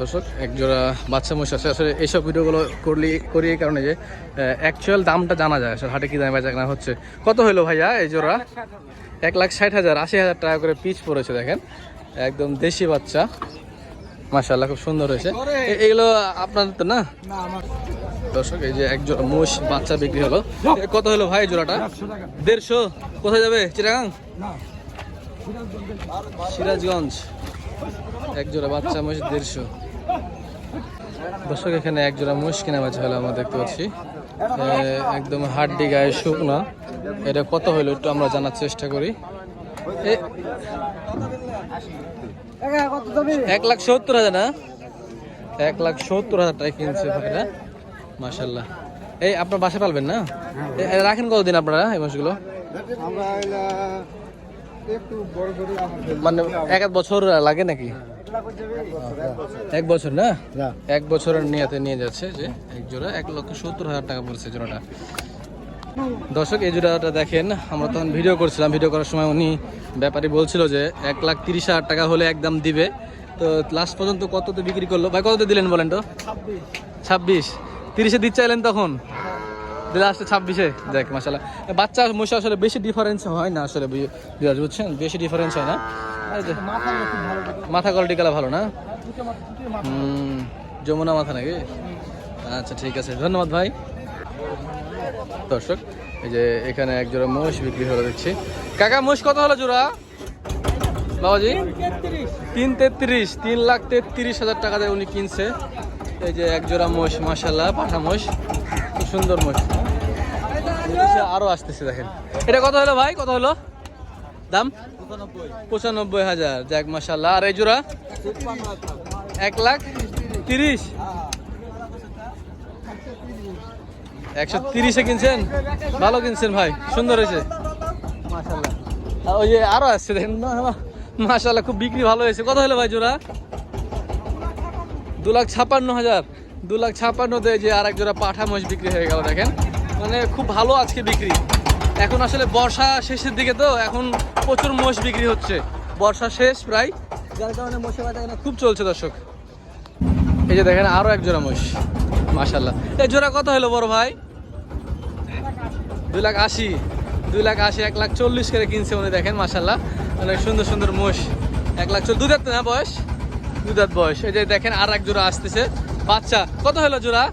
দর্শক এক জোড়া বাচ্চা মহিষ আছে। আসলে এইসব ভিডিওগুলো করলি করি এই কারণে যে অ্যাকচুয়াল দামটা জানা যায়। আসলে হাটে কি দামে বেচা কেনা হচ্ছে? কত হলো ভাইয়া এই জোড়া? এক লাখ ষাট হাজার আশি হাজার টাকা করে পিচ পড়েছে দেখেন। একদম দেশি বাচ্চা। মাশাল্লাহ খুব সুন্দর হয়েছে। এগুলো আপনার তো না? দর্শক এই যে এক জোড়া মোষ বাচ্চা বিক্রি হলো। কত হলো ভাই জোড়াটা? দেড়শো? কোথায় যাবে? চিরাগাং সিরাজগঞ্জ। এক জোড়া বাচ্চা মহিষ দেড়শো। দর্শক, এখানে এক জোড়া মহিষ কিনা বাচ্চা হলো আমরা দেখতে পাচ্ছি। একদম হাড্ডি গায়ে শুকনো। এটা কত হলো একটু আমরা জানার চেষ্টা করি। এক লাখ সত্তর হাজার না? এক লাখ সত্তর হাজার টাকা কিনছে ভাইরা। মাসাল্লাহ এই আপনার বাসা পালবেন না? রাখেন কতদিন আপনারা এই মাছগুলো আমরা মানে এক এক বছর লাগে নাকি? এক বছর না? এক বছরের নিয়াতে নিয়ে যাচ্ছে যে এক জোড়া এক লক্ষ সত্তর হাজার টাকা পড়ছে জোড়াটা। দর্শক এই জোড়াটা দেখেন আমরা তখন ভিডিও করছিলাম। ভিডিও করার সময় উনি ব্যাপারী বলছিল যে এক লাখ তিরিশ হাজার টাকা হলে একদম দিবে। তো লাস্ট পর্যন্ত কততে বিক্রি করল? ভাই কততে দিলেন বলেন তো? ছাব্বিশ। তিরিশে দিতে চাইলেন তখন? লাস্টে ছাব্বিশে, দেখ মাসালা বাচ্চা মশা আসলে বেশি ডিফারেন্স হয় না আসলে বুঝছেন? বেশি ডিফারেন্স হয় না। মাথা কোয়ালিটি কালা ভালো না? যমুনা মাথা নাকি? আচ্ছা ঠিক আছে। ধন্যবাদ ভাই। দর্শক, এই যে এখানে এক জোড়া মোষ বিক্রি হলো দেখছি। কাকা মোষ কত হলো জোড়া? বাবাজি? তিন তেত্রিশ। তিন লাখ তেত্রিশ হাজার টাকা দিয়ে উনি কিনছে। এই যে এক জোড়া মোষ মাসাল্লাহ পাঠা মোষ। খুব সুন্দর মোষ। আরও আসতেছে, দেখেন। এটা কত হলো ভাই? কত হলো? দাম? পঁচানব্বই হাজার। যাক মাসাল্লাহ আর এই জোড়া? এক লাখ তিরিশ। একশো তিরিশে কিনছেন? ভালো কিনছেন ভাই। সুন্দর হয়েছে। মাসাল্লাহ ওই যে আরও আসছে, দেখেন। মাসাল্লাহ খুব বিক্রি ভালো হয়েছে। কত হলো ভাই জোড়া? দু লাখ ছাপান্ন হাজার। দু লাখ ছাপান্নতে যে আর এক জোড়া পাঠা মোষ বিক্রি হয়ে গেল, দেখেন। মানে খুব ভালো আজকে বিক্রি। এখন আসলে বর্ষা শেষের দিকে তো এখন প্রচুর মোষ বিক্রি হচ্ছে। বর্ষা শেষ প্রায়। যার কারণে মোষে বাজার খুব চলছে, দর্শক। এই যে দেখেন আরও এক জোড়া মোষ মাশাল্লাহ এই জোড়া কত হলো, বড় ভাই? দুই লাখ আশি। দুই লাখ আশি এক লাখ চল্লিশ করে কিনছে উনি, দেখেন মাশাল্লাহ অনেক সুন্দর সুন্দর মোষ এক লাখ চল্লিশ দুধের তো না বয়স? দুধাত বয়স। এই যে দেখেন আর এক জোড়া আসতেছে। বাচ্চা, কত হলো জোড়া?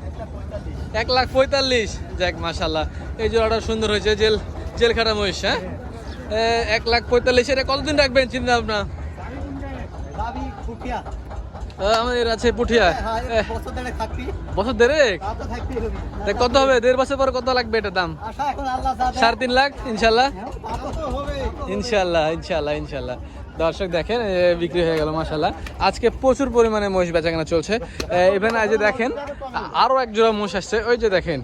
এক লাখ পঁয়তাল্লিশ। যাক মাশাল্লাহ এই জোড়াটা সুন্দর হয়েছে, জেল জেল খাটা মহিষ হ্যাঁ? এক লাখ পঁয়তাল্লিশ। এটা কতদিন রাখবেন, চিন্তা ভাবনা? আমাদের আছে পুঠিয়া। বছর থাকবি দেড়েক কত হবে? দেড় বছর পর কত লাগবে এটার দাম? সাড়ে তিন লাখ ইনশাল্লাহ ইনশাল্লাহ ইনশাল্লাহ ইনশাল্লাহ দর্শক দেখেন বিক্রি হয়ে গেল মাসাল্লাহ আজকে প্রচুর পরিমাণে মহিষ বেচাকেনা চলছে। ইভেন আজ দেখেন আরও এক জোড়া মহিষ আসছে। ওই যে দেখেন,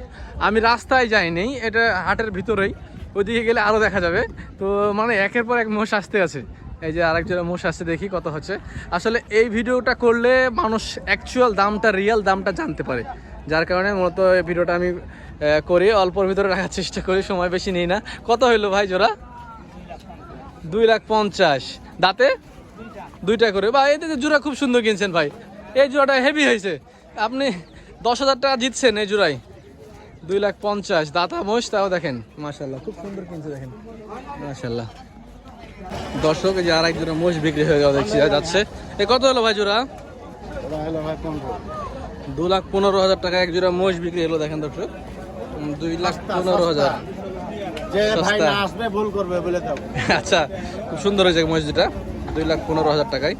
আমি রাস্তায় যাইনি, এটা হাটের ভিতরেই। ওইদিকে গেলে আরও দেখা যাবে। তো মানে একের পর এক মহিষ আসতে আছে। এই যে আরেক জোড়া মহিষ আসছে, দেখি কত হচ্ছে। আসলে এই ভিডিওটা করলে মানুষ অ্যাকচুয়াল দামটা রিয়েল দামটা জানতে পারে। যার কারণে মূলত এই ভিডিওটা আমি করি, অল্পর ভিতরে রাখার চেষ্টা করি, সময় বেশি নিই না। কত হইল ভাই জোড়া? দুই লাখ পঞ্চাশ। দাঁতে? দুইটা করে। বা যে জোড়া খুব সুন্দর কিনছেন ভাই। এই জোড়াটা হেভি হয়েছে। আপনি দশ হাজার টাকা জিতছেন এই জোড়াই দুই লাখ পঞ্চাশ। দাতা মোষ তাও দেখেন। মাশাল্লাহ খুব সুন্দর কিনছে, দেখেন। মাশাল্লাহ দর্শক যে আর এক জোড়া মোষ বিক্রি হয়ে যাওয়া দেখছি যাচ্ছে। এ, কত হলো ভাই জোড়া দু লাখ পনেরো হাজার টাকা এক জোড়া মোষ বিক্রি হলো, দেখেন দর্শক। দুই লাখ পনেরো হাজার। সস্তা। আসবে ভুল করবে বলে দাও। আচ্ছা খুব সুন্দর হয়েছে মসজিদটা। দুই লাখ পনেরো হাজার টাকায়।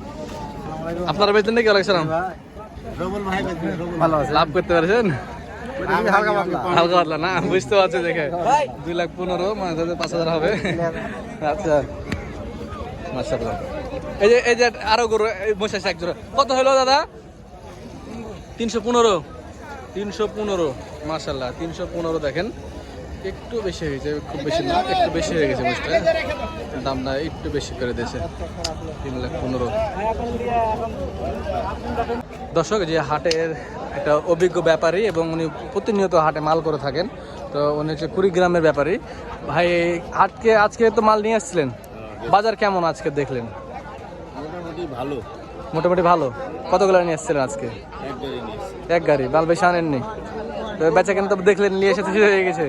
আপনারা বেতন নাকি আলাইসালাম লাভ করতে পারছেন? হালকা পাতলা। না বুঝতে পারছি দেখে। দুই লাখ পনেরো মানে তাদের পাঁচ হাজার হবে। আচ্ছা। মাসাল্লাহ এই যে এই যে আরও গরু বসে আছে এক কত হলো দাদা? তিনশো পনেরো। তিনশো পনেরো। মাসাল্লাহ তিনশো পনেরো দেখেন। একটু বেশি হয়েছে খুব বেশি না একটু বেশি হয়ে গেছে বুঝতে দামটা একটু বেশি করে দিয়েছে তিন লাখ পনেরো। দর্শক যে হাটের একটা অভিজ্ঞ ব্যাপারী এবং উনি প্রতিনিয়ত হাটে মাল করে থাকেন তো উনি হচ্ছে কুড়িগ্রামের ব্যাপারী। ভাই হাটকে আজকে তো মাল নিয়ে আসছিলেন। বাজার কেমন আজকে দেখলেন? মোটামুটি ভালো। মোটামুটি ভালো। কতগুলো নিয়ে এসেছিলেন আজকে? এক গাড়ি মাল বেশি আনেননি। তো বেচা কেন তো দেখলেন নিয়ে এসে হয়ে গেছে।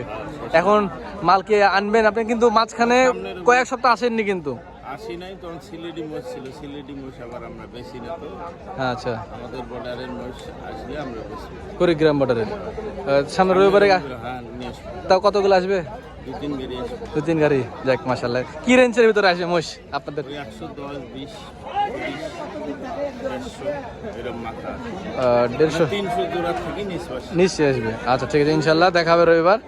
এখন মাল কি আনবেন আপনি কিন্তু মাঝখানে কয়েক সপ্তাহ আসেননি কিন্তু। আসি নাই তখন সিলেটি মোষ ছিল। সিলেটি মোষ আবার আমরা বেশি না তো। আচ্ছা। আমাদের বর্ডারের মোষ আসলে আমরা বেশি। কুড়িগ্রাম বর্ডারের সামনে রবিবারে হ্যাঁ তাও কতগুলো আসবে? দু তিন গাড়ি যাক মাসাল্লাহ কি রেঞ্জের ভিতরে আসবে মোষ আপনাদের? দেড়শো নিশ্চয়ই আসবে। আচ্ছা ঠিক আছে ইনশাল্লাহ দেখা হবে রবিবার।